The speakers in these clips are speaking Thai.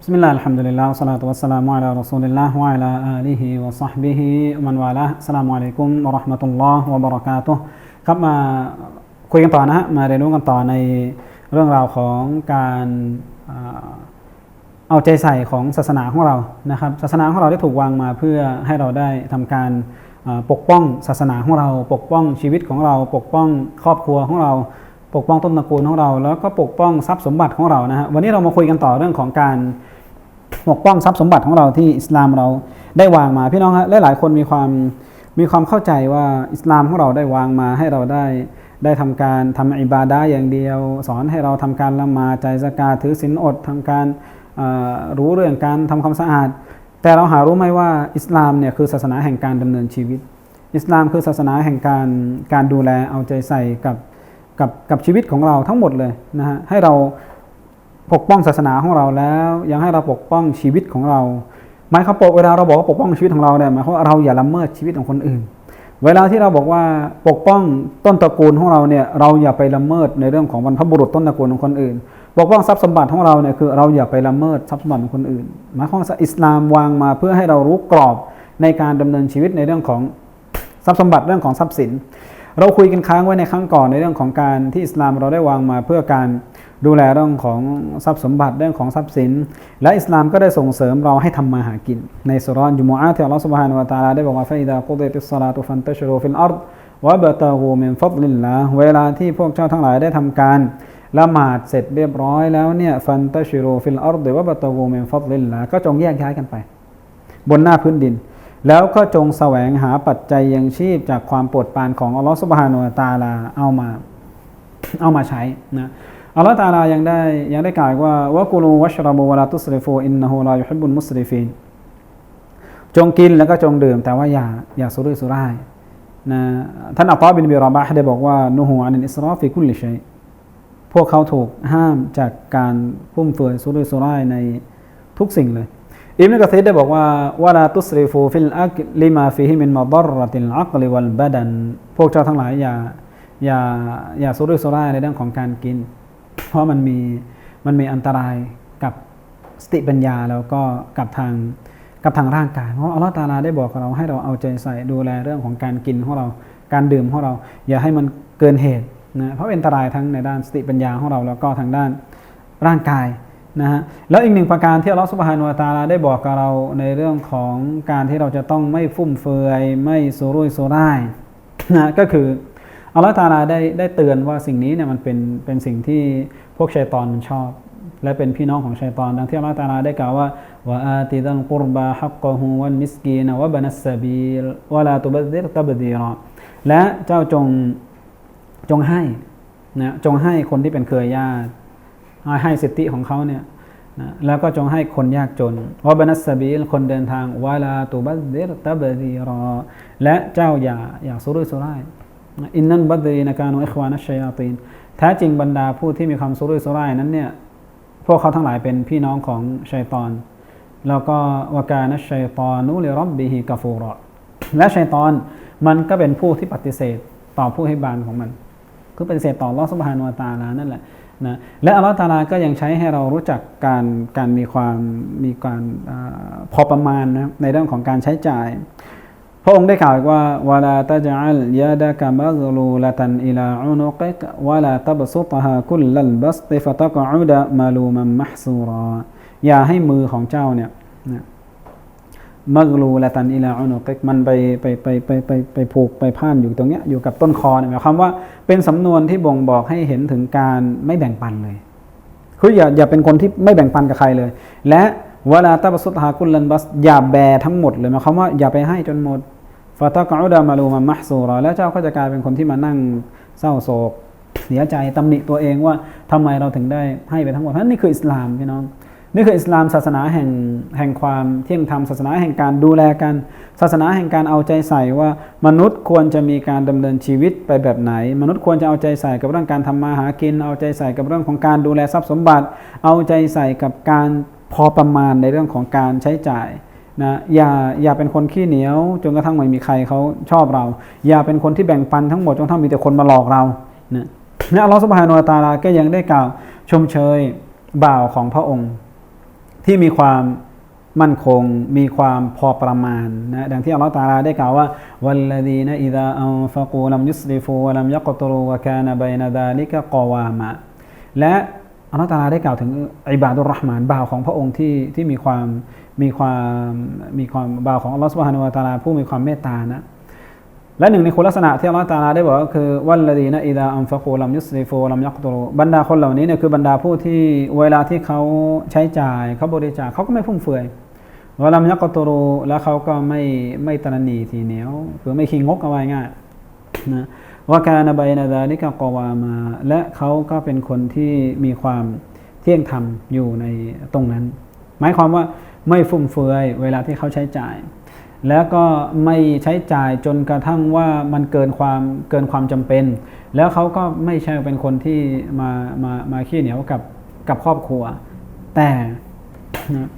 بسم الله الحمد لله والصلاة والسلام على رسول الله وعلى آله وصحبه ومن والاه السلام عليكم ورحمة الله وبركاته ครับมาคุยกันต่อนะฮะมาเรียนรู้กันต่อในเรื่องราวของการอ่าเอาใจใส่ของศาสนาของเรานะครับศาสนาของเราได้ถูกวางมาเพื่อให้เราได้ทำการอ่าปกป้องศาสนาของเรา ปกป้องชีวิตของเรา ปกป้องครอบครัวของเรา ปกป้องต้นตระกูลของเรา แล้วก็ปกป้องทรัพย์สมบัติของเรานะฮะวันนี้เรามาคุยกันต่อเรื่องของการ ปกป้องทรัพย์สมบัติของเราที่อิสลามเราได้วางมา พี่น้องฮะหลายๆคนมีความมีความเข้าใจว่าอิสลามของเราได้วางมาให้เราได้ได้ทำการทำอิบาดะอย่างเดียว สอนให้เราทำการละหมาดใจสกาถือศีลอดทำการรู้เรื่องการทำความสะอาด แต่เราหารู้ไหมว่าอิสลามเนี่ยคือศาสนาแห่งการดำเนินชีวิต อิสลามคือศาสนาแห่งการการดูแลเอาใจใส่กับกับกับชีวิตของเราทั้งหมดเลยนะฮะให้เรา ปกป้องศาสนาของเราแล้ว ยังให้เราปกป้องชีวิตของเราหมายความปกเวลาเราบอกว่าปกป้องชีวิตของเราเนี่ยหมายความว่าเราอย่าละเมิดชีวิตของคนอื่น เวลาที่เราบอกว่าปกป้องต้นตระกูลของเราเนี่ยเราอย่าไปละเมิดในเรื่องของบรรพบุรุษต้นตระกูลของคนอื่นปกป้องทรัพย์สมบัติของเราเนี่ยคือเราอย่าไปละเมิดทรัพย์สมบัติของคนอื่นหมายความว่าอิสลามวางมาเพื่อให้เรารู้กรอบในการดำเนินชีวิตในเรื่องของทรัพย์สมบัติเรื่องของทรัพย์สิน เราคุยกันค้างไว้ในครั้งก่อนในเรื่องของการที่อิสลามเราได้วางมาเพื่อการ ดูแลเรื่องของทรัพย์สมบัติเรื่องของทรัพย์สิน และอิสลามก็ได้ส่งเสริมเราให้ทำมาหากิน ในสุรอนยุมอาที่อัลลอฮฺสุบฮานะวะตาลาได้บอกว่าฟาอิดากุเดติสลาตุฟันตชโรฟิลอัรดวะบะตาหูมินฟัดลิลละเวลาที่พวกเจ้าทั้งหลายได้ทำการละหมาดเสร็จเรียบร้อยแล้วเนี่ยฟันตชิโรฟิลอัรดวะบะตาหูมินฟัดลิลละก็จงแยกย้ายกันไป บนหน้าพื้นดิน แล้วก็จงแสวงหาปัจจัยยังชีพจากความปวดปานของอัลลอฮฺสุบฮานะวะตาลาเอามาเอามาใช้นะ อัลลอฮฺตาลายังได้ยังได้กล่าวว่าวะกุลูวัชรบูวะลาตุสริฟูอินนะฮูลายุฮิบุลมุสริฟีนจงกินแล้วก็จงดื่ม แต่ว่าอย่าอย่าสุรุ่ยสุร่ายนะท่านอัตตาบินบิรอบะห์ได้บอกว่านูฮูอันินอิสราฟิกุลิชัยพวกเขาถูกห้ามจากการฟุ่มเฟือยสุรุ่ยสุร่ายในทุกสิ่งเลยอิบนุกะซีรได้บอกว่าวะลาตุสริฟูฟิลอักลิมาฟีฮิมินมาดรรติลอักลิวัลบะดัน พวกเจ้าทั้งหลายอย่าอย่าอย่าสุรุ่ยสุร่ายในเรื่องของการกิน เพราะมันมีมันมีอันตรายกับสติปัญญาแล้วก็กับทางกับทางร่างกาย เพราะอัลลอฮฺตาลาได้บอกเราให้เราเอาใจใส่ดูแลเรื่องของการกินของเราการดื่มของเรา อย่าให้มันเกินเหตุนะเพราะเป็นอันตรายทั้งในด้านสติปัญญาของเราแล้วก็ทางด้านร่างกายนะฮะแล้วอีกหนึ่งประการที่อัลลอฮฺสุบฮานุวะตาลาได้บอกกับเราในเรื่องของการที่เราจะต้องไม่ฟุ่มเฟือยไม่สุรุ่ยสุร่ายนะก็คือ อัลลอฮฺตาลาได้ได้เตือนว่าสิ่งนี้เนี่ยมันเป็นเป็นสิ่งที่พวกชัยตอนมันชอบ และเป็นพี่น้องของชัยตอนดังที่อัลลอฮฺตาลาได้กล่าวว่าวะอาติดัลกุรบาฮักกะฮูวัลมิสกีนวะบนัสซาบีลวะลาตุบัดดิรตับดีรอและเจ้าจงจงให้นะจงให้คนที่เป็นเครือญาติให้สิทธิของเขาเนี่ยนะแล้วก็จงให้คนยากจนวะบนัสบีลคนเดินทางวาลาตุบัดดิรตับดีรอและเจ้าอย่าอย่าสุรุ่ยสุร่าย อินนันบัดดีนะการุอิควานัชชัยาตีนแท้จริงบรรดาผู้ที่มีความสุรุ่ยสุร่ายนั้นเนี่ยพวกเขาทั้งหลายเป็นพี่น้องของชัยตอน แล้วก็วกานัชชัยตอนุลิรับบิฮิกาฟูรอและชัยตอนมันก็เป็นผู้ที่ปฏิเสธต่อผู้ให้บานของมัน คือปฏิเสธต่อลอสุบฮานวาตาลานั่นแหละนะและอัลลอฮฺตาลาก็ยังใช้ให้เรารู้จักการการมีความมีการอพอประมาณนะในเรื่องของการใช้จ่าย พระองค์ได้กล่าวว่าวลาตจัลยาดะกะมักลูลตันอิลาอุนุกิกวลาตับซุตฮาคุลลัลบัสติฟตะกอุดะมาลูมัมมหซูรออย่าให้มือของเจ้าเนี่ยมักลูละตันอิลาอุนุกิกมันไปไปไปไปไปไปผูกไปพ่านอยู่ตรงเนี้ยอยู่กับต้นคอเนี่ยหมายความว่าเป็นสำนวนที่บ่งบอกให้เห็นถึงการไม่แบ่งปันเลยคืออย่าอย่าเป็นคนที่ไม่แบ่งปันกับใครเลย และ เวลาตาบสุตฮากุลลันบัสอย่าแบทั้งหมดเลยหมายความว่าอย่าไปให้จนหมดฟาตากอุดามาลูมามะซูรอแล้วเจ้าก็จะกลายเป็นคนที่มานั่งเศร้าโศกเสียใจตำหนิตัวเองว่าทำไมเราถึงได้ให้ไปทั้งหมดนั่นนี่คืออิสลามพี่น้องนี่คืออิสลามศาสนาแห่งแห่งความเที่ยงธรรมศาสนาแห่งการดูแลกัน ศาสนาแห่งการเอาใจใส่ว่ามนุษย์ควรจะมีการดำเนินชีวิตไปแบบไหน มนุษย์ควรจะเอาใจใส่กับเรื่องการทำมาหากิน เอาใจใส่กับเรื่องของการดูแลทรัพย์สมบัติ เอาใจใส่กับการ พอประมาณในเรื่องของการใช้จ่ายนะอย่าอย่าเป็นคนขี้เหนียว จนกระทั่งไม่มีใครเขาชอบเรา อย่าเป็นคนที่แบ่งปันทั้งหมดจนกระทั่งมีแต่คนมาหลอกเรานะและอัลลอฮฺสุบฮานุตาลาก็ยังได้กล่าวชมเชยบ่าวของพระองค์ ที่มีความมั่นคงมีความพอประมาณนะดังที่อัลลอฮฺตาลาได้กล่าวว่าวัลลดีนะอิดาอันฟะกูลัมยุสริฟูวะลัมยักตรูวะกานะบัยนะดาลิกะกอวามะและ อัลลอฮฺตาลาได้กล่าวถึงอิบาดุรเรห์มานบ่าวของพระองค์ที่ที่มีความมีความมีความบ่าวของอัลลอฮฺสุบฮานุวะตาลาผู้มีความเมตตานะและหนึ่งในคุณลักษณะที่อัลลอฮฺตาลาได้บอกก็คือวัลลดีนะอิดาอันฟะกูลัมยุสริฟูลัมยักตรูบรรดาคนเหล่านี้เนี่ยคือบรรดาผู้ที่เวลาที่เขาใช้จ่ายเขาบริจาคเขาก็ไม่ฟุ่มเฟือยวลัมยักตรูแล้วเขาก็ไม่ไม่ตระหนี่ทีเหนียวคือไม่ขี้งกเอาไว้ง่ายนะ ว่าการนบายนาดาลิกากวามา และเขาก็เป็นคนที่มีความเที่ยงธรรมอยู่ในตรงนั้น หมายความว่าไม่ฟุ่มเฟือยเวลาที่เขาใช้จ่าย แล้วก็ไม่ใช้จ่ายจนกระทั่งว่ามันเกินความเกินความจำเป็น แล้วเขาก็ไม่ใช่เป็นคนที่มามามาขี้เหนียวกับกับครอบครัว แต่นะ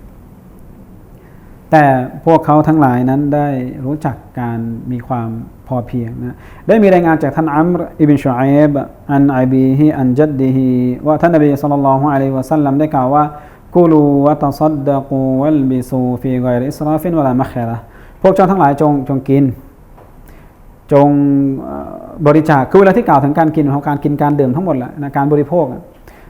แต่พวกเขาทั้งหลายนั้นได้รู้จักการมีความพอเพียงนะได้มีรายงานจากท่านอัมรอิบินชูอัยบอันไอบีฮีอันจัดดีฮีว่าท่านนบีสุลต่านละฮ์อะลัยฮิวะสัลลัมได้กล่าวว่ากูลูวะตัซัดดะกูวัลบิซูฟีกอยริอิสราฟินวะลามัคระพวกเจ้าทั้งหลายจงจงกิน จงบริจาคคือเวลาที่กล่าวถึงการกินของการกินการดื่มทั้งหมดแหละนะการบริโภค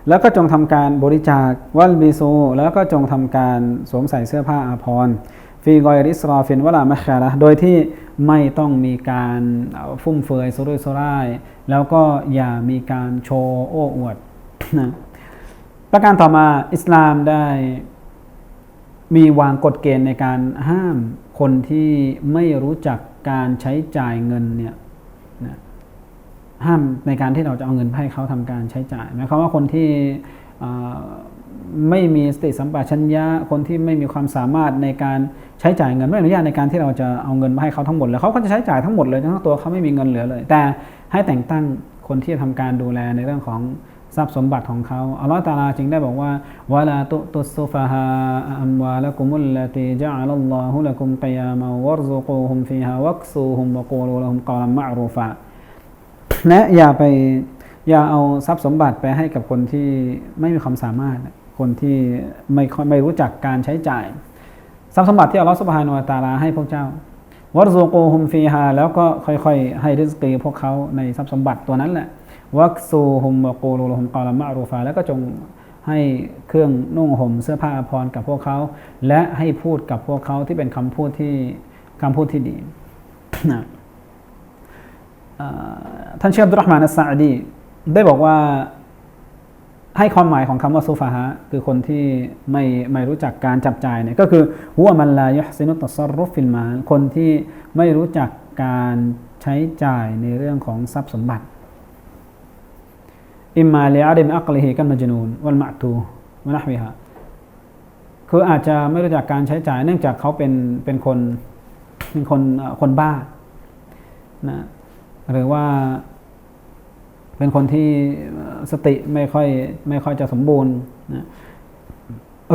แล้วก็จงทำการบริจาควัลบิซูแล้วก็จงทำการสวมใส่เสื้อผ้าอาภรณ์ฟีกอยริสรอฟินวลามะคาระโดยที่ไม่ต้องมีการฟุ่มเฟือยสุรุ่ยสุร่าย แล้วก็อย่ามีการโชว์โอ้อวดนะประการต่อมาอิสลามได้มีวางกฎเกณฑ์ในการห้ามคนที่ไม่รู้จักการใช้จ่ายเงินเนี่ยนะ ห้ามในการที่เราจะเอาเงินให้เขาทำการใช้จ่ายหมายความว่าคนที่ไม่มีสติสัมปชัญญะคนที่ไม่มีความสามารถในการใช้จ่ายเงินไม่อนุญาตในการที่เราจะเอาเงินมาให้เขาทั้งหมดเลยเขาก็จะใช้จ่ายทั้งหมดเลยทั้งตัวเขาไม่มีเงินเหลือเลย แต่ให้แต่งตั้งคนที่จะทำการดูแลในเรื่องของทรัพย์สมบัติของเขาอัลลอฮฺตาลาจึงได้บอกว่าวะลาตุตุสุฟะฮาอัมวาละกุมุลลตีจาอัลลอฮุละกุมกิยามาวรซุกูฮุมฟีฮาวักซูฮุมวะกูลูละฮุมกอลัมมะรูฟะ และอย่าไปอย่าเอาทรัพย์สมบัติไปให้กับคนที่ไม่มีความสามารถ คนที่ไม่ไม่รู้จักการใช้จ่าย ทรัพย์สมบัติที่อัลลอฮฺสุบฮานุตาลาให้พวกเจ้าวรซูกูฮุมฟีฮาแล้วก็ค่อยๆ ให้ริสกีพวกเขาในทรัพย์สมบัติตัวนั้นแหละวักซูฮุมวะกูลฮุมกาลามะรูฟาแล้วก็จงให้เครื่องนุ่งห่มเสื้อผ้าอภรรกับพวกเขา และให้พูดกับพวกเขาที่เป็นคำพูดที่คำพูดที่ดีนะ ท่านเชฟดุรหมานัสซาดีได้บอกว่าให้ความหมายของคำว่าซูฟาฮะคือคนที่ไม่ไม่รู้จักการจับจ่ายเนี่ยก็คือหัวมันลายซินุตซรุฟิลมาคนที่ไม่รู้จักการใช้จ่ายในเรื่องของทรัพย์สมบัติอิมมาเลอาเดมอักลิฮิกันมาจนูนวันมะตูมนะฮิฮะคืออาจจะไม่รู้จักการใช้จ่าย เนื่องจากเขาเป็นเป็นคนเป็นคนคนบ้านะ หรือว่าเป็นคนที่สติไม่ค่อยไม่ค่อยจะสมบูรณ์นะ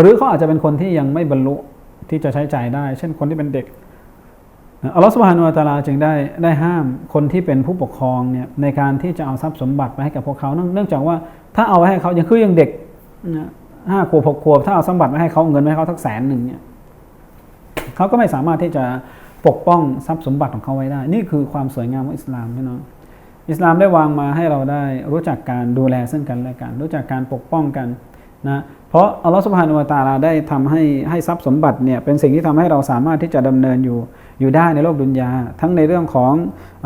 หรือเขาอาจจะเป็นคนที่ยังไม่บรรลุที่จะใช้จ่ายได้ เช่นคนที่เป็นเด็กอัลลอฮฺสุบฮานุอัตาลาจึงได้ได้ห้ามคนที่เป็นผู้ปกครองเนี่ยในการที่จะเอาทรัพย์สมบัติไปให้กับพวกเขา เนื่องจากว่าถ้าเอาไว้ให้เขายังคือยังเด็กห้าขวบหกขวบถ้าเอาสมบัติไปให้เขาเงินไปให้เขาทักแสนหนึ่งเนี่ยเขาก็ไม่สามารถที่จะ ปกป้องทรัพย์สมบัติของเขาไว้ได้ นี่คือความสวยงามของอิสลามพี่น้องอิสลามได้วางมาให้เราได้รู้จักการดูแลซึ่งกันและกัน รู้จักการปกป้องกันนะเพราะอัลลอฮฺสุบฮานุวาตาลาได้ทำให้ให้ทรัพย์สมบัติเนี่ยเป็นสิ่งที่ทำให้เราสามารถที่จะดำเนินอยู่อยู่ได้ในโลกดุนยา ทั้งในเรื่องของ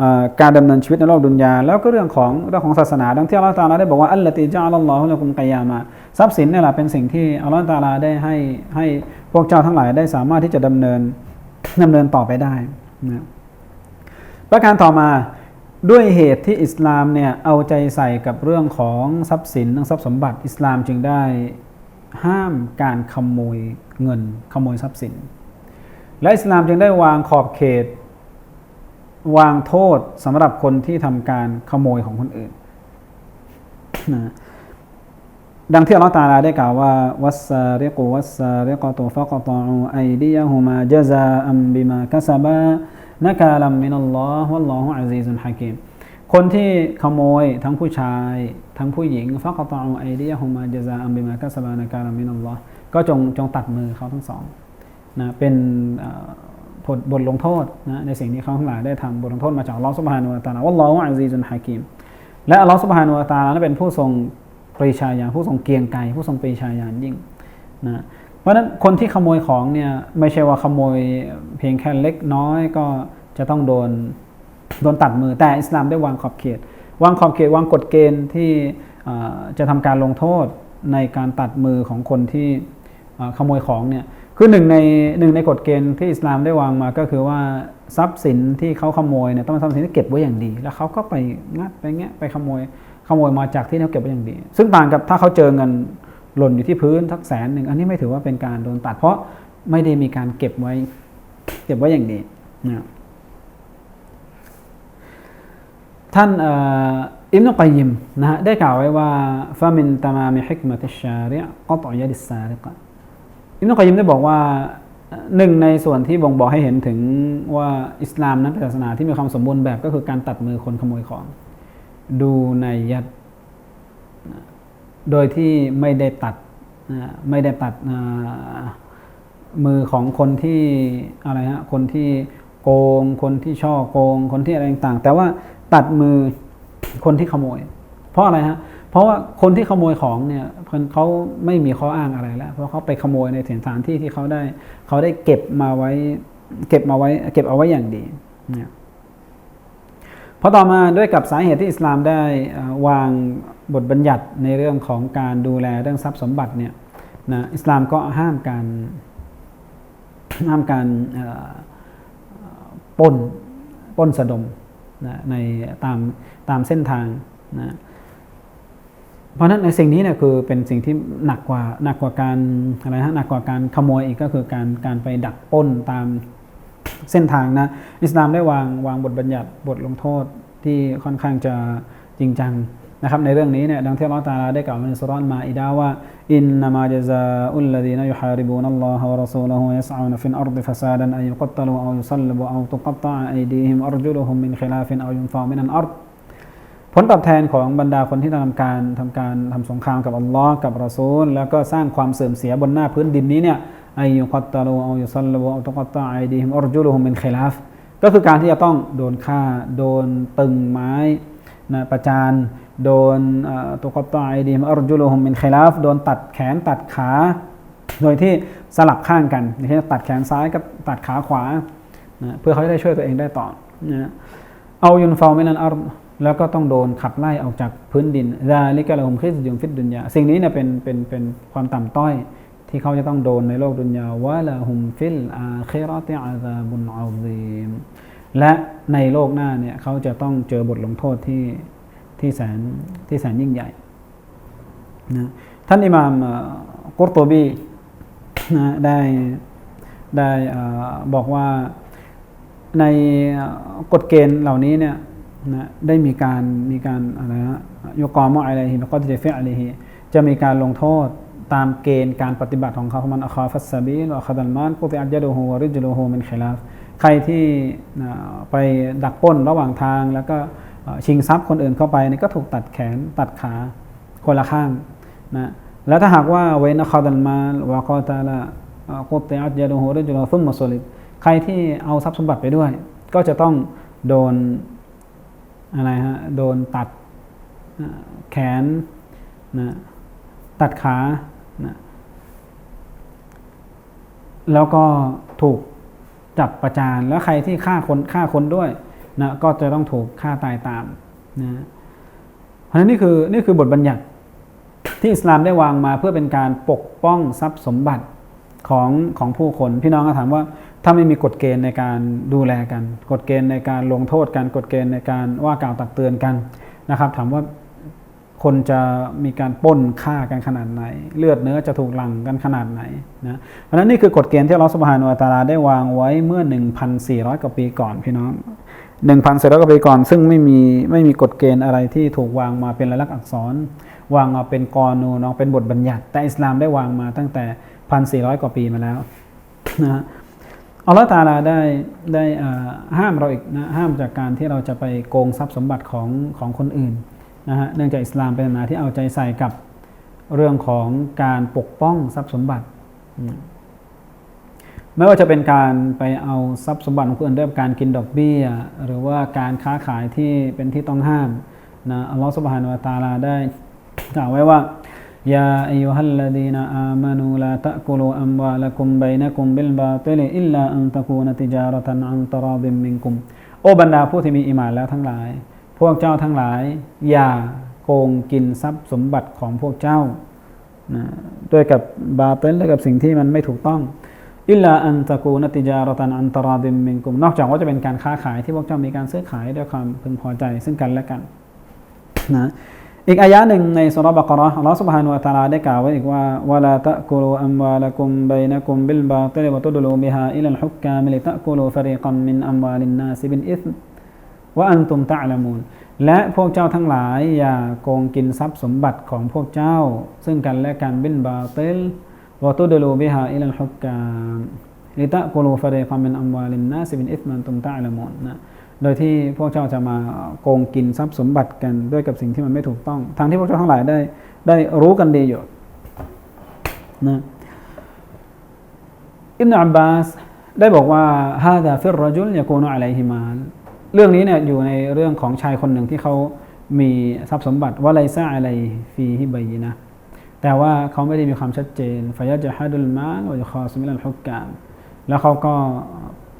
อการดำเนินชีวิตในโลกดุนยา แล้วก็เรื่องของเรื่องของศาสนา ดังที่อัลลอฮฺตาลาได้บอกว่าอัลลอฮฺติจาอัลลอฮฺละกุมกยามาทรัพย์สินนี่แหละเป็นสิ่งที่อัลลอฮฺตาลาได้ให้ให้พวกเจ้าทั้งหลายได้สามารถที่จะดำเนิน ดำเนินต่อไปได้นะประการต่อมาด้วยเหตุที่อิสลามเนี่ยเอาใจใส่กับเรื่องของทรัพย์สินทรัพย์สมบัติอิสลามจึงได้ห้ามการขโมยเงินขโมยทรัพย์สิน และอิสลามจึงได้วางขอบเขต วางโทษสำหรับคนที่ทำการขโมยของคนอื่นนะ ดังที่อัลลอฮฺตาลาได้กล่าวว่าวัสซาริกุวัสซาริกตุฟะกตอูไอดียะฮุมาจซาอัมบิมาคัสบะนักาลัมมินัลลอฮ์วัลลอฮุอาซีซุนฮะกิมคนที่ขโมยทั้งผู้ชาย ทั้งผู้หญิงฟักตอไอดียฮุมาจซาอัมบิมากัสบานักาลัมมินัลลอฮ์ก็จงจงตัดมือเขาทั้งสองนะเป็นผลบทลงโทษนะในสิ่งที่เขาทั้งหลายได้ทำบทลงโทษมาจากอัลลอฮฺสุบฮานุวะตะอาลาวัลลอฮุอาซีซุนฮะกีมและอัลลอฮฺสุบฮานุวะตาลาเป็นผู้ทรง ปรีชาญาณผู้ทรงเกียงไกรผู้ทรงปรีชาญาณยิ่งนะเพราะฉะนั้นคนที่ขโมยของเนี่ยไม่ใช่ว่าขโมยเพียงแค่เล็กน้อยก็จะต้องโดนโดนตัดมือแต่อิสลามได้วางขอบเขต วางขอบเขตวางกฎเกณฑ์ที่จะทำการลงโทษในการตัดมือของคนที่ขโมยของเนี่ยคือหนึ่งในหนึ่งในกฎเกณฑ์ที่อิสลามได้วางมาก็คือว่าทรัพย์สินที่เขาขโมยเนี่ยต้องเป็นทรัพย์สินที่เก็บไว้อย่างดี แล้วเขาก็ไปงัดไปแงะไปขโมย โมยมาจากที่เขาเก็บไว้อย่างดี ซึ่งต่างกับถ้าเขาเจอเงินหล่นอยู่ที่พื้นทักแสนหนึ่งอันนี้ไม่ถือว่าเป็นการโดนตัด เพราะไม่ได้มีการเก็บไว้ เก็บไว้อย่างดีนะท่านอิมนุกัยยิมนะฮะได้กล่าวไว้ว่าฟามินตามามิฮิกมะติชชาริอะกอตอยดิสซาริกะอิมนุกัยยิมได้บอกว่าหนึ่งในส่วนที่บ่งบอกให้เห็นถึงว่าอิสลามนั้นเป็นศาสนาที่มีความสมบูรณ์แบบก็คือการตัดมือคนขโมยของ ดูในยัดโดยที่ไม่ได้ตัดไม่ได้ตัดมือของคนที่อะไรฮะคนที่โกง คนที่ช่อโกง คนที่อะไรต่างๆ แต่ว่าตัดมือคนที่ขโมย เพราะอะไรฮะเพราะว่าคนที่ขโมยของเนี่ยเขาไม่มีข้ออ้างอะไรแล้ว เพราะเขาไปขโมยในสถานที่ที่เขาได้เขาได้เก็บมาไว้ เก็บมาไว้ เก็บเอาไว้อย่างดีเนี่ย พราะต่อมาด้วยกับสาเหตุที่อิสลามได้วางบทบัญญัติในเรื่องของการดูแลเรื่องทรัพย์สมบัติเนี่ยนะอิสลามก็ห้ามการห้ามการป้นป้นสะดมนะในตามตามเส้นทางนะเพราะนั้นในสิ่งนี้เนี่ยคือเป็นสิ่งที่หนักกว่าหนักกว่าการอะไรฮะหนักกว่าการขโมยอีกก็คือการการไปดักป้นตาม เส้นทางนะอิสลามได้วางวางบทบัญญัติบทลงโทษที่ค่อนข้างจะจริงจังนะครับในเรื่องนี้เนี่ยดังที่อัลลอฮฺตาลาได้กล่าวในสุรานมาอิดาว่าอินนามาจซาอุลลดีนยุฮาริบูนัลลอฮฺวะรอซูลฮุยสอูนฟินอัรฎฟซาดันอัยยุกัตตลูอายุซัลบุเอาตุกัตตะอัยดีฮิมอัรจุลุฮุมมินขิลาฟินอายุนฟามินันอัรผลตอบแทนของบรรดาคนที่ทำการทำการทำสงครามกับอัลลอฮ์กับรอซูล แล้วก็สร้างความเสื่อมเสียบนหน้าพื้นดินนี้เนี่ย อายุกัตตาลูเอายุซัลลบุเอาตุกัตตะไอดีฮิมอรจุลุฮุมินขิลาฟก็คือการที่จะต้องโดนฆ่า โดนตึงไม้นะประจาน โดนตุกัตตะไอดีฮิมอรจุลุฮุมินขิลาฟโดนตัดแขนตัดขา โดยที่สลับข้างกันอย่างเช่นตัดแขนซ้ายกับตัดขาขวานะเพื่อเขาจะได้ช่วยตัวเองได้ต่อนะเอายุนฟาวไม่นันอัรแล้วก็ต้องโดนขับไล่ออกจากพื้นดินดาลิกะละฮุมคิสยุมฟิดดุนยาสิ่งนี้เนี่ยเป็นเป็นเป็นความต่ำต้อย ที่เขาจะต้องโดนในโลกดุนยาวะละฮุมฟิลอาคิเราะติอาซาบุนอาซีมและในโลกหน้าเนี่ยเขาจะต้องเจอบทลงโทษที่ที่แสนที่แสนยิ่งใหญ่นะท่านอิหม่ามกุรโตบีนะได้ได้อ่อบอกว่าในกฎเกณฑ์เหล่านี้เนี่ยนะได้มีการมีการอะไรนะยกกอมอะไรฮิแล้วก็จะเฟอะไรฮิจะมีการลงโทษ ตามเกณฑ์การปฏิบัติของเขามันอัคาฟัสซาบีลอัคดัลมานกุติอัจยะดูฮูวริจลูฮูมินขลาฟใครที่ไปดักป้นระหว่างทาง แล้วก็ชิงทรัพย์คนอื่นเข้าไปนี่ก็ถูกตัดแขนตัดขาคนละข้างนะแล้วถ้าหากว่าเวนอัคดัลมานวะกอตาละกุติอัจยะดูฮูริจลูฮูซุมมาซุลิดใครที่เอาทรัพย์สมบัติไปด้วย ก็จะต้องโดนอะไรฮะโดนตัดแขนนะตัดขานะ แล้วก็ถูกจับประจานแล้วใครที่ฆ่าคนฆ่าคนด้วยนะก็จะต้องถูกฆ่าตายตามนะเพราะฉะนั้นนี่คือนี่คือบทบัญญัติที่อิสลามได้วางมาเพื่อเป็นการปกป้องทรัพย์สมบัติของของผู้คน พี่น้องก็ถามว่าถ้าไม่มีกฎเกณฑ์ในการดูแลกัน กฎเกณฑ์ในการลงโทษกันกฎเกณฑ์ในการว่ากล่าวตักเตือนกันนะครับ ถามว่า คนจะมีการป้นฆ่ากันขนาดไหน เลือดเนื้อจะถูกหลั่งกันขนาดไหนนะเพราะฉะนั้นนี่คือกฎเกณฑ์ที่เราสุบฮานุวะตาลาได้วางไว้เมื่อ 1,400 กว่าปีก่อนพี่น้อง 1,400 กว่าปีก่อน ซึ่งไม่มีไม่มีกฎเกณฑ์อะไรที่ถูกวางมาเป็นลายลักษณ์อักษร วางมาเป็นกอนูน้องเป็นบทบัญญัติ แต่อิสลามได้วางมาตั้งแต่ 1,400 กว่าปีมาแล้วนะอัลลอฮฺตาลาได้ได้อ่าห้ามเราอีกนะห้ามจากการที่เราจะไปโกงทรัพย์สมบัติของของคนอื่น นะฮะเนื่องจากอิสลามเป็นศาสนาที่เอาใจใส่กับเรื่องของการปกป้องทรัพย์สมบัติไม่ว่าจะเป็นการไปเอาทรัพย์สมบัติของคนอื่นด้วยการกินดอกเบี้ย หรือว่าการค้าขายที่เป็นที่ต้องห้ามนะอัลลอฮฺสุบฮานุวะตาลาได้กล่าวไว้ว่ายาอายุฮัลลดีนอามานูลาตะกุลูอัมวาลกุมบัยนะกุมบิลบาติลอิลลาอันตะกูนติจารตันอันตราบิมมิงกุม โอบรรดาผู้ที่มีอิมานแล้วทั้งหลาย พวกเจ้าทั้งหลาย อย่าโกงกินทรัพย์สมบัติของพวกเจ้านะด้วยกับบาเตนและกับสิ่งที่มันไม่ถูกต้องอิลลาอันตะกูนติจารตันอันตราดิมมินกุมนอกจากว่าจะเป็นการค้าขายที่พวกเจ้ามีการซื้อขายด้วยความพึงพอใจซึ่งกันและกันนะอีกอายะหนึ่งในสุรบะกราะอัลลอฮฺสุบฮานุอัตาลาได้กล่าวไว้อีกว่าวะลาตะกูลอัมวาลกุมไบนกุมบิลบาติลวะตุดลูบิฮาอิลัลฮุกกามิลิตะกูลฟรีกัมมินอัมวาลินนาซิบินอิธ วะอันตุมตะละมูนและพวกเจ้าทั้งหลายอย่าโกงกินทรัพย์สมบัติของพวกเจ้า ซึ่งกันและกันบินบาเติลวะตุดลูบิฮาอิลัลฮุกกามลิตะกุลูฟรีกัมมินอัมวาลินนาซิบินอิธมันตุมตะละมูนนะโดยที่พวกเจ้าจะมาโกงกินทรัพย์สมบัติกันด้วยกับสิ่งที่มันไม่ถูกต้องทางที่พวกเจ้าทั้งหลายได้ได้รู้กันดีอยู่นะอิบนาอับบาสได้บอกว่าฮาดาฟิรรจุลยากูนอะลัยฮิมาน เรื่องนี้เนี่ยอยู่ในเรื่องของชายคนหนึ่งที่เขามีทรัพย์สมบัติว่าไลซาอะไรฟีฮิบัยนะ แต่ว่าเขาไม่ได้มีความชัดเจนฟายะจะฮัดุลมานวะจะคอสมิลันฮุกกามแล้วเขาก็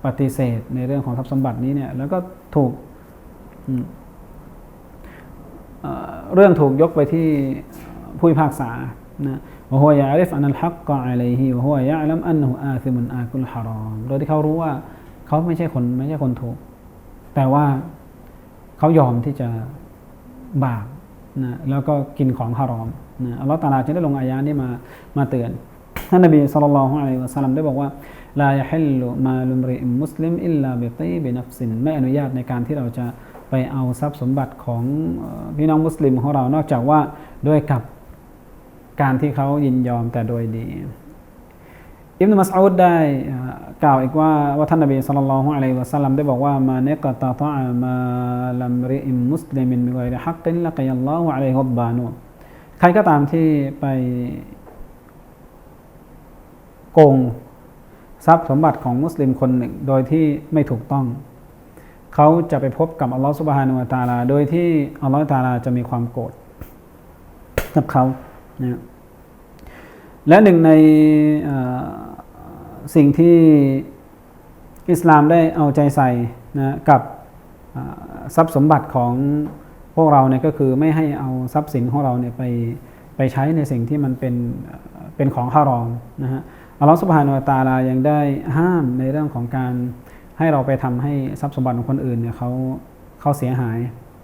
ปฏิเสธในเรื่องของทรัพย์สมบัตินี้เนี่ย แล้วก็ถูกเรื่องถูกยกไปที่ผู้พิพากษานะวะฮุยะริฟอันัลฮักกะอะลัยฮิวะฮุยะลัมอันนุอาซิมุนอาคุลฮารอมโดยที่เขารู้ว่าเขาไม่ใช่คนไม่ใช่คนถูก แต่ว่าเขายอมที่จะบาปนะแล้วก็กินของฮารอมนะอัลลอฮฺตาลาจึงได้ลงอายะนี้มามาเตือนท่านนบีสุลต่านละฮ์อะลัยฮิวะสัลลัมได้บอกว่าลายฮิลลุมาลุมริมมุสลิมอิลลาบิตีบินัฟสินไม่อนุญาตในการที่เราจะไปเอาทรัพย์สมบัติของพี่น้องมุสลิมของเรานอกจากว่าด้วยกับการที่เขายินยอมแต่โดยดี อิบนุมัสอูดได้ กล่าวอีกว่าว่าท่านนบีสุลต่านละฮ์อะลัยวะสัลลัมได้บอกว่ามาเนกตาตามาลัมริอิมมุสลิมินมิไกรฮักกินละกัยัลลอฮุอะลัยฮิบบานูใครก็ตามที่ไปโกงทรัพย์สมบัติของมุสลิมคนหนึ่ง โดยที่ไม่ถูกต้อง เขาจะไปพบกับอัลลอฮฺสุบฮานุวาตาลา โดยที่อัลลอฮฺตาลาจะมีความโกรธกับเขานะและหนึ่งใน สิ่งที่อิสลามได้เอาใจใส่นะกับทรัพย์สมบัติของพวกเราเนี่ยก็คือไม่ให้เอาทรัพย์สินของเราเนี่ยไปไปใช้ในสิ่งที่มันเป็นเป็นของฮารอมนะฮะอัลลอฮฺสุบฮานุวาตาลายังได้ห้ามในเรื่องของการให้เราไปทำให้ทรัพย์สมบัติของคนอื่นเนี่ยเขาเขาเสียหาย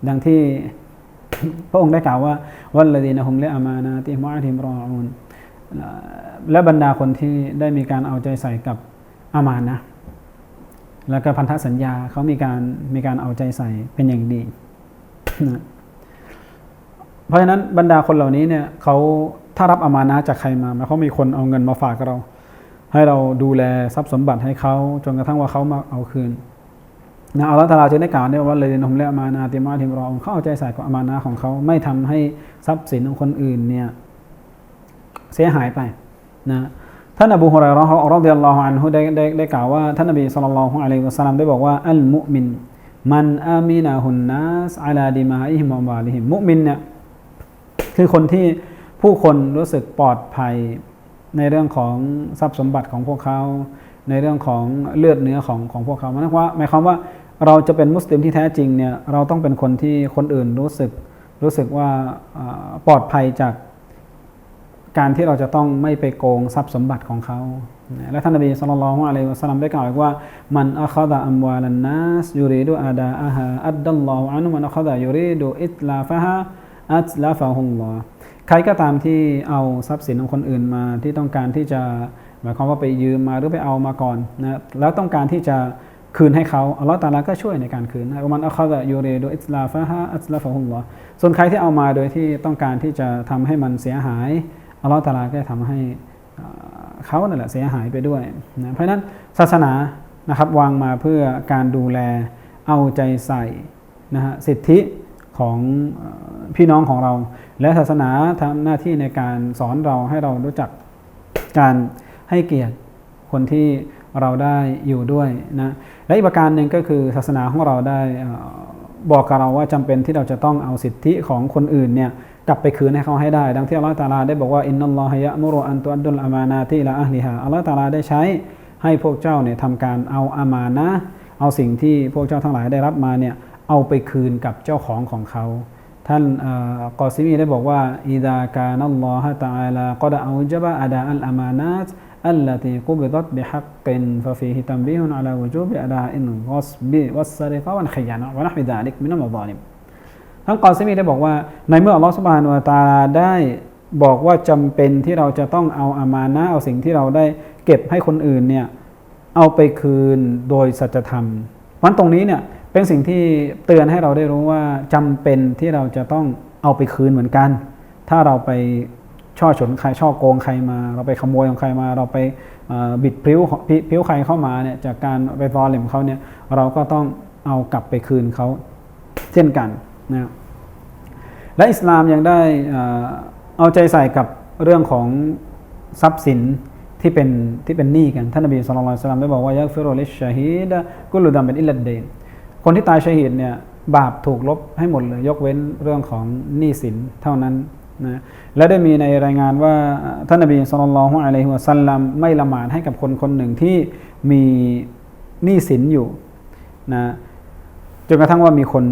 ดังที่พระองค์ได้กล่าวว่าวัลลดีนะฮุมเลอามานาติมะทิมรออูน และบรรดาคนที่ได้มีการเอาใจใส่กับอามานะ แล้วก็พันธสัญญาเขามีการมีการเอาใจใส่เป็นอย่างดีนะเพราะฉะนั้นบรรดาคนเหล่านี้เนี่ยเขาถ้ารับอามานะจากใครมาเขามีคนเอาเงินมาฝากเรา ให้เราดูแลทรัพย์สมบัติให้เขาจนกระทั่งว่าเขามาเอาคืนนะอัลลอฮฺตาลาจึงได้กล่าวเนี่ยว่าเลยนมและอามานาติมาทิมรอเขาเอาใจใส่กับอามานะของเขาไม่ทำให้ทรัพย์สินของคนอื่นเนี่ย เสียหายไปนะท่านอบูฮุไรรอฮ์รอดิยัลลอฮุอันฮุได้ได้ได้กล่าวว่าท่านนบีสุลต่านละฮ์อะลัยฮิวะสัลลัมได้บอกว่าอัลมุมินมันอามีนาฮุนนัสอาลาดิมาอิฮิมวาลิฮิมมุมินเนี่ยคือคนที่ผู้คนรู้สึกปลอดภัยในเรื่องของทรัพย์สมบัติของพวกเขา ในเรื่องของเลือดเนื้อของของพวกเขาหมายความว่าหมายความว่าเราจะเป็นมุสลิมที่แท้จริงเนี่ยเราต้องเป็นคนที่คนอื่นรู้สึกรู้สึกว่าปลอดภัยจาก การที่เราจะต้องไม่ไปโกงทรัพย์สมบัติของเขา และท่านนบีสุลต่านละฮ์อะลัยฮิวะสัลลัมได้กล่าวว่ามันอัคดะอัมวาลันนัสยูริดูอาดาอาฮาอัดดัลลอฮุอันุมันอัคดะยูริดูอิตลาฟะฮะอัตลาฟะฮุลลอใครก็ตามที่เอาทรัพย์สินของคนอื่นมาที่ต้องการที่จะหมายความว่าไปยืมมาหรือไปเอามาก่อนนะแล้วต้องการที่จะคืนให้เขาอัลลอฮฺตาลาก็ช่วยในการคืนนะมันอัคดะยูริดูอิตลาฟะฮะอัตลาฟะฮุลลอส่วนใครที่เอามาโดยที่ต้องการที่จะทำให้มันเสียหาย อัลลอฮฺตาลาก็ทำให้เขานั่นแหละเสียหายไปด้วยนะเพราะนั้นศาสนานะครับวางมาเพื่อการดูแลเอาใจใส่นะฮะสิทธิของพี่น้องของเรา และศาสนาทำหน้าที่ในการสอนเราให้เรารู้จักการให้เกียรติคนที่เราได้อยู่ด้วยนะและอีกประการหนึ่งก็คือศาสนาของเราได้บอกกับเราว่าจำเป็นที่เราจะต้องเอาสิทธิของคนอื่นเนี่ย กลับไปคืนให้เขาให้ได้ ดังที่อัลลอฮฺตะอาลาได้บอกว่าอินนัลลอฮยะมุรุอันตุอัดดุลอามานาติละอัลลิฮาอัลลอฮฺตะอาลาได้ใช้ให้พวกเจ้าเนี่ยทำการเอาอามานะห์เอาสิ่งที่พวกเจ้าทั้งหลายได้รับมาเนี่ยเอาไปคืนกับเจ้าของของเขา ท่านเอ่อกอซิมีได้บอกว่าอิดากานัลลอฮะตะอาลากอดเอาจบะอาดาอัลอามานาต التي قبضت بحق ففيه تنبيه على وجوب أداء الغصب والسرقة والخيانة ونحو ذلك من المظالم ท่านกอซิมีได้บอกว่า ในเมื่ออัลลอฮฺสุบฮานุตาลาได้บอกว่าจำเป็นที่เราจะต้องเอาอามานะเอาสิ่งที่เราได้เก็บให้คนอื่นเนี่ยเอาไปคืนโดยสัจธรรมเพราะฉะนั้นตรงนี้เนี่ยเป็นสิ่งที่เตือนให้เราได้รู้ว่าจำเป็นที่เราจะต้องเอาไปคืนเหมือนกัน ถ้าเราไปช่อฉนใครช่อโกงใครมา เราไปขโมยของใครมา เราไปบิดพริ้วพิพริ้วใครเข้ามาเนี่ยจากการไปฟอลเลมเขาเนี่ยเราก็ต้องเอากลับไปคืนเขาเช่นกัน นะและอิสลามยังได้เอาใจใส่กับเรื่องของทรัพย์สินที่เป็นที่เป็นหนี้กัน ท่านนบีสุลต่านสลามได้บอกว่ายักฟิโรลิชาฮีดะกุลุดัมเป็นอิลลัดเดนคนที่ตายชาฮีดเนี่ยบาปถูกลบให้หมดเลย ยกเว้นเรื่องของหนี้สินเท่านั้นนะและได้มีในรายงานว่าท่านนบีสุลต่านอะลัยฮิวะสัลลัมไม่ละหมาดให้กับคนคนหนึ่งที่มีหนี้สินอยู่นะ จนกระทั่งว่ามีคน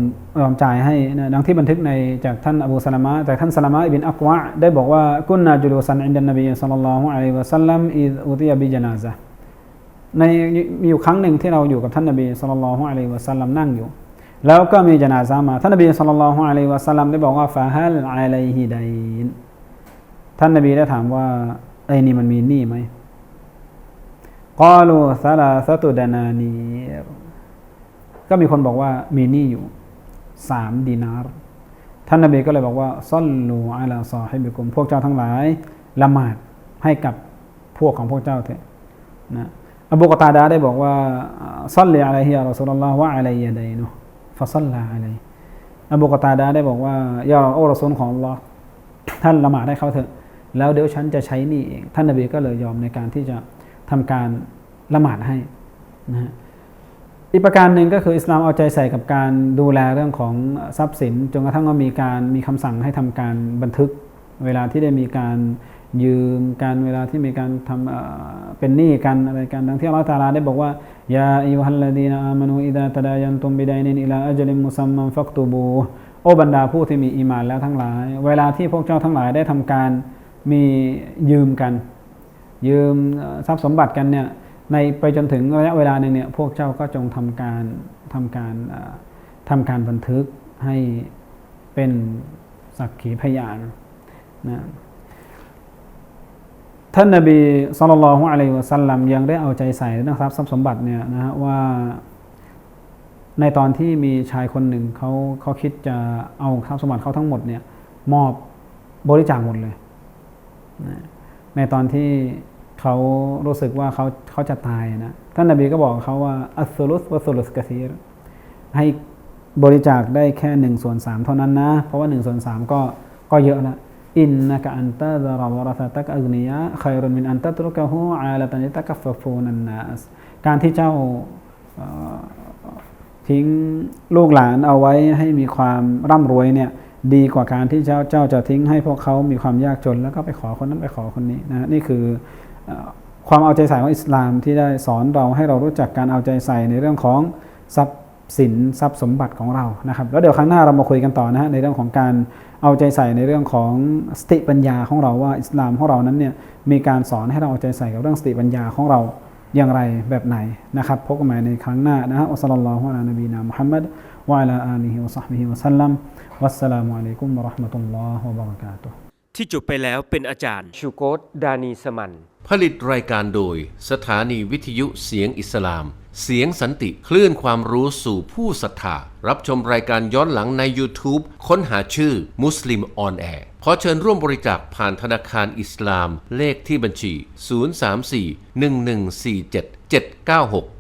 ยอมจ่ายให้นะดังที่บันทึกในจากท่านอบูสลามะจากท่านสลามะอิบินอักวะได้บอกว่ากุนนาจุลูซันอินดันนบีสัลลัลลอฮุอะลัยฮิวะสัลลัมอิอุติยบิจนาซะในมีอยู่ครั้งหนึ่งที่เราอยู่กับท่านนบีสัลลัลลอฮุอะลัยฮิวะสัลลัมนั่งอยู่ แล้วก็มีจนาซะห์มา ท่านนบีสัลลัลลอฮุอะลัยฮิวะสัลลัมได้บอกว่าฟาฮัลอะลัยฮิดัยนท่านนบีได้ถามว่าไอ้นี่มันมีหนี้ไหมกาลูซาลาซะตุดานานีร ก็มีคนบอกว่ามีหนี้อยู่สามดีนาร์ท่านนบีก็เลยบอกว่าซ่อนลูอาลาซอให้บิกุมพวกเจ้าทั้งหลายละหมาดให้กับพวกของพวกเจ้าเถอะนะอบูกตาดาได้บอกว่าซ่อนเลอะไรฮิยาเราสุลลอฮ์ว่าอะไรยาใดเนาะฟาซัลลาอะไรอบูกตาดาได้บอกว่ายาอัลลอฮ์ของลอท่านละหมาดให้เขาเถอะ แล้วเดี๋ยวฉันจะใช้นี่เอง ท่านนบีก็เลยยอมในการที่จะทำการละหมาดให้นะฮะ อีกประการหนึ่งก็คืออิสลามเอาใจใส่กับการดูแลเรื่องของทรัพย์สินจนกระทั่งว่ามีการมีคำสั่งให้ทำการบันทึก เวลาที่ได้มีการยืมกันเวลาที่มีการทำเเป็นหนี้กันอะไรกันดังที่อัลลอฮฺตะอาลาได้บอกว่ายาอิวฮัลลดีนอามานูอิดาตะดายันตุมบิไดนินอิลาอัจลิมมุซัมมัมฟักตูบูโอบรรดาผู้ที่มีอีหมานแล้วทั้งหลาย เวลาที่พวกเจ้าทั้งหลายได้ทำการมียืมกัน ยืมทรัพย์สมบัติกันเนี่ย ในไปจนถึงระยะเวลาหนึ่งเนี่ยพวกเจ้าก็จงทำการทำการเอ่อทำการบันทึกให้เป็นสักขีพยานนะท่านนบีสุลต่านละฮ์อะลัยฮิวะสัลลัมยังได้เอาใจใส่เรื่องทรัพย์สมบัติเนี่ยนะฮะว่าในตอนที่มีชายคนหนึ่งเขาเขาคิดจะเอาทรัพย์สมบัติเขาทั้งหมดเนี่ยมอบบริจาคหมดเลยนะในตอนที่ เขารู้สึกว่าเขาเขาจะตายนะท่านนบีก็บอกเขาว่าอัสลุสวะสุลุสกะซีรให้บริจาคได้แค่หนึ่งส่วนสามเท่านั้นนะ เพราะว่าหนึ่งส่วนสามก็ก็เยอะละอินนะกะอันตะดาราวรสตักอักนียะคอยรุนมินอันตะตรุกะฮูอาลตันิตะกัฟฟูนันนัสการที่เจ้าทิ้งลูกหลานเอาไว้ให้มีความร่ำรวยเนี่ยดีกว่าการที่เจ้าเจ้าจะทิ้งให้พวกเขามีความยากจน แล้วก็ไปขอคนนั้นไปขอคนนี้นะนี่คือ ความเอาใจใส่ของอิสลามที่ได้สอนเราให้เรารู้จักการเอาใจใส่ในเรื่องของทรัพย์สินทรัพย์สมบัติของเรานะครับแล้วเดี๋ยวครั้งหน้าเรามาคุยกันต่อนะฮะในเรื่องของการเอาใจใส่ในเรื่องของสติปัญญาของเราว่าอิสลามของเรานั้นเนี่ยมีการสอนให้เราเอาใจใส่กับเรื่องสติปัญญาของเราอย่างไรแบบไหนนะครับพบกันใหม่ในครั้งหน้านะฮะอัสลลัลลอฮุอะลานบีนามุฮัมมัดวะอะลาอาลีฮิวะซอฮบิฮิวะสัลลัมวัสสลามุอะลัยกุมวะเราะห์มะตุลลอฮ์วะบะเราะกาตุฮ์ ที่จบไปแล้วเป็นอาจารย์ ชูโกตดานีสมัน ผลิตรายการโดย สถานีวิทยุเสียงอิสลาม เสียงสันติคลื่นความรู้สู่ผู้ศรัทธา รับชมรายการย้อนหลังใน YouTube ค้นหาชื่อมุสลิมออนแอร์ขอเชิญร่วมบริจาคผ่านธนาคารอิสลาม เลขที่บัญชี 034 1147 796